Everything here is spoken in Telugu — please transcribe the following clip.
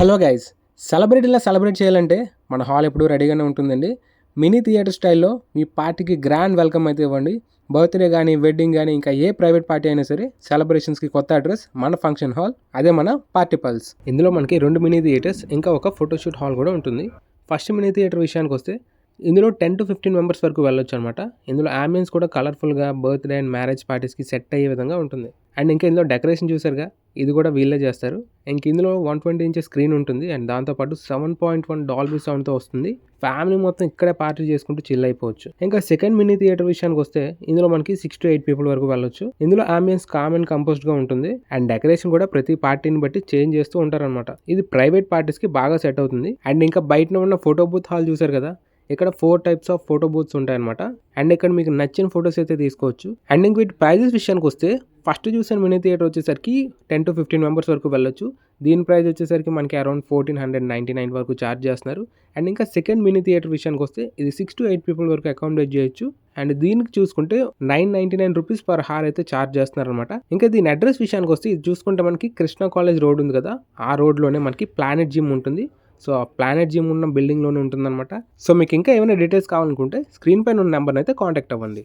హలో గైస్ సెలబ్రిటీలా సెలబ్రేట్ చేయాలంటే మన హాల్ ఎప్పుడు రెడీగానే ఉంటుందండి. మినీ థియేటర్ స్టైల్లో మీ పార్టీకి గ్రాండ్ వెల్కమ్ అయితే ఇవ్వండి. బర్త్డే కానీ వెడ్డింగ్ కానీ ఇంకా ఏ ప్రైవేట్ పార్టీ అయినా సరే సెలబ్రేషన్స్కి కొత్త అడ్రస్ మన ఫంక్షన్ హాల్ అదే మన పార్టీ పల్స్ ఇందులో మనకి రెండు మినీ థియేటర్స్ ఇంకా ఒక ఫోటోషూట్ హాల్ కూడా ఉంటుంది. ఫస్ట్ మినీ థియేటర్ విషయానికి వస్తే ఇందులో టెన్ టు ఫిఫ్టీన్ మెంబర్స్ వరకు వెళ్ళొచ్చు అనమాట ఇందులో ఆంబియన్స్ కూడా కలర్ఫుల్గా బర్త్డే అండ్ మ్యారేజ్ పార్టీస్కి సెట్ అయ్యే విధంగా ఉంటుంది. అండ్ ఇంకా ఇందులో డెకరేషన్ చూసారుగా ఇది కూడా వీళ్ళే చేస్తారు. ఇంక ఇందులో వన్ ట్వంటీ ఇంచెస్ స్క్రీన్ ఉంటుంది. అండ్ దాంతోపాటు సెవెన్ పాయింట్ వన్ డాల్బీ సౌండ్తో వస్తుంది. ఫ్యామిలీ మొత్తం ఇక్కడే పార్టీ చేసుకుంటూ చిల్ అయిపోవచ్చు. ఇంకా సెకండ్ మినీ థియేటర్ విషయానికి వస్తే ఇందులో మనకి సిక్స్ టు ఎయిట్ పీపుల్ వరకు వెళ్ళొచ్చు. ఇందులో అంబియన్స్ కామ్ అండ్ కంపోజ్డ్గా ఉంటుంది. అండ్ డెకరేషన్ కూడా ప్రతి పార్టీని బట్టి చేంజ్ చేస్తూ ఉంటారనమాట ఇది ప్రైవేట్ పార్టీస్కి బాగా సెట్ అవుతుంది. అండ్ ఇంకా బయట ఉన్న ఫోటో బూత్ హాల్ చూసారు కదా? ఇక్కడ four types of photo booths ఉంటాయన్నమాట. అండ్ ఇక్కడ మీకు నచ్చిన ఫొటోస్ అయితే తీసుకోవచ్చు. అండ్ ఇంక వీటి ప్రైజెస్ విషయానికి వస్తే ఫస్ట్ చూసిన మినీ థియేటర్ వచ్చేసరికి టెన్ టు ఫిఫ్టీన్ మెంబర్స్ వరకు వెళ్ళొచ్చు. దీని ప్రైస్ వచ్చేసరికి మనకి around fourteen hundred ninety nine వరకు ఛార్జ్ చేస్తున్నారు. అండ్ ఇంకా సెకండ్ మినీ థియేటర్ విషయానికి వస్తే ఇది సిక్స్ టు ఎయిట్ పీపుల్ వరకు అకామిడేట్ చేయొచ్చు. అండ్ దీనికి చూసుకుంటే nine ninety nine rupees per hour అయితే ఛార్జ్ చేస్తున్నారు అనమాట ఇంకా దీని అడ్రస్ విషయానికి వస్తే ఇది చూసుకుంటే మనకి కృష్ణ కాలేజ్ రోడ్ ఉంది కదా ఆ రోడ్లోనే మనకి ప్లానెట్ జిమ్ ఉంటుంది. సో ఆ ప్లానెట్ జిమ్ ఉన్న బిల్డింగ్లోనే ఉంటుందన్నమాట. సో మీకు ఇంకా ఏమైనా డీటెయిల్స్ కావాలనుకుంటే స్క్రీన్ పైన ఉన్న నెంబర్ని అయితే కాంటాక్ట్ అవ్వండి.